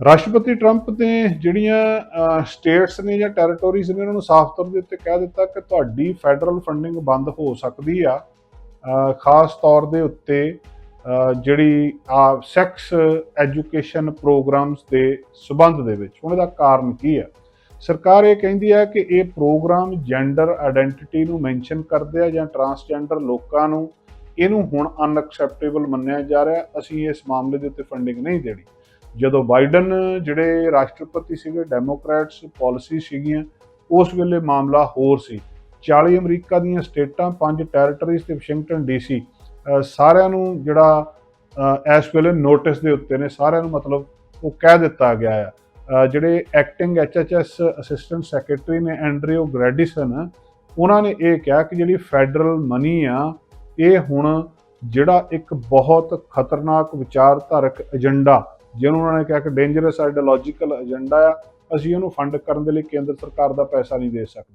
ਰਾਸ਼ਟਰਪਤੀ ਟਰੰਪ ਨੇ ਜਿਹੜੀਆਂ ਸਟੇਟਸ ਨੇ ਜਾਂ ਟੈਰੀਟੋਰੀਜ਼ ਨੇ ਉਹਨਾਂ ਨੂੰ ਸਾਫ਼ ਤੌਰ ਦੇ ਉੱਤੇ ਕਹਿ ਦਿੱਤਾ ਕਿ ਤੁਹਾਡੀ ਫੈਡਰਲ ਫੰਡਿੰਗ ਬੰਦ ਹੋ ਸਕਦੀ ਆ। ਖਾਸ ਤੌਰ ਦੇ ਉੱਤੇ ਜਿਹੜੀ ਆ ਸੈਕਸ ਐਜੂਕੇਸ਼ਨ ਪ੍ਰੋਗਰਾਮਸ ਦੇ ਸਬੰਧ ਦੇ ਵਿੱਚ। ਉਹਨਾਂ ਦਾ ਕਾਰਨ ਕੀ ਹੈ ਸਰਕਾਰ ਇਹ ਕਹਿੰਦੀ ਹੈ ਕਿ ਇਹ ਪ੍ਰੋਗਰਾਮ ਜੈਂਡਰ ਆਇਡੈਂਟੀਟੀ ਨੂੰ ਮੈਂਸ਼ਨ ਕਰਦੇ ਆ ਜਾਂ ਟਰਾਂਸਜੈਂਡਰ ਲੋਕਾਂ ਨੂੰ। ਇਹਨੂੰ ਹੁਣ ਅਨਐਕਸੈਪਟੇਬਲ ਮੰਨਿਆ ਜਾ ਰਿਹਾ, ਅਸੀਂ ਇਸ ਮਾਮਲੇ ਦੇ ਉੱਤੇ ਫੰਡਿੰਗ ਨਹੀਂ ਦੇਣੀ। ਜਦੋਂ ਬਾਈਡਨ ਜਿਹੜੇ ਰਾਸ਼ਟਰਪਤੀ ਸੀਗੇ ਡੈਮੋਕ੍ਰੈਟਸ ਪਾਲਿਸੀ ਸੀਗੀਆਂ, ਉਸ ਵੇਲੇ ਮਾਮਲਾ ਹੋਰ ਸੀ। 40 ਅਮਰੀਕਾ ਦੀਆਂ ਸਟੇਟਾਂ, ਪੰਜ ਟੈਰੀਟਰੀਜ਼ ਤੇ ਵਾਸ਼ਿੰਗਟਨ ਡੀਸੀ ਸਾਰਿਆਂ ਨੂੰ ਜਿਹੜਾ ਇਸ ਵੇਲੇ ਨੋਟਿਸ ਦੇ ਉੱਤੇ ਨੇ, ਸਾਰਿਆਂ ਨੂੰ ਮਤਲਬ ਉਹ ਕਹਿ ਦਿੱਤਾ ਗਿਆ ਆ। ਜਿਹੜੇ ਐਕਟਿੰਗ ਐਚਐਚਐਸ ਅਸਿਸਟੈਂਟ ਸੈਕਟਰੀ ਨੇ ਐਂਡਰਿਓ ਗ੍ਰੈਡੀਸਨ ਉਹਨਾਂ ਨੇ ਇਹ ਕਿਹਾ ਕਿ ਜਿਹੜੀ ਫੈਡਰਲ ਮਨੀ ਆ, ਇਹ ਹੁਣ ਜਿਹੜਾ ਇੱਕ ਬਹੁਤ ਖਤਰਨਾਕ ਵਿਚਾਰਧਾਰਕ ਏਜੰਡਾ ਜਿਹਨੂੰ ਉਹਨਾਂ ਨੇ ਕਿਹਾ ਕਿ ਡੇਂਜਰਸ ਆਈਡੀਓਲੋਜੀਕਲ ਏਜੰਡਾ ਆ, ਅਸੀਂ ਉਹਨੂੰ ਫੰਡ ਕਰਨ ਦੇ ਲਈ ਕੇਂਦਰ ਸਰਕਾਰ ਦਾ ਪੈਸਾ ਨਹੀਂ ਦੇ ਸਕਦੇ।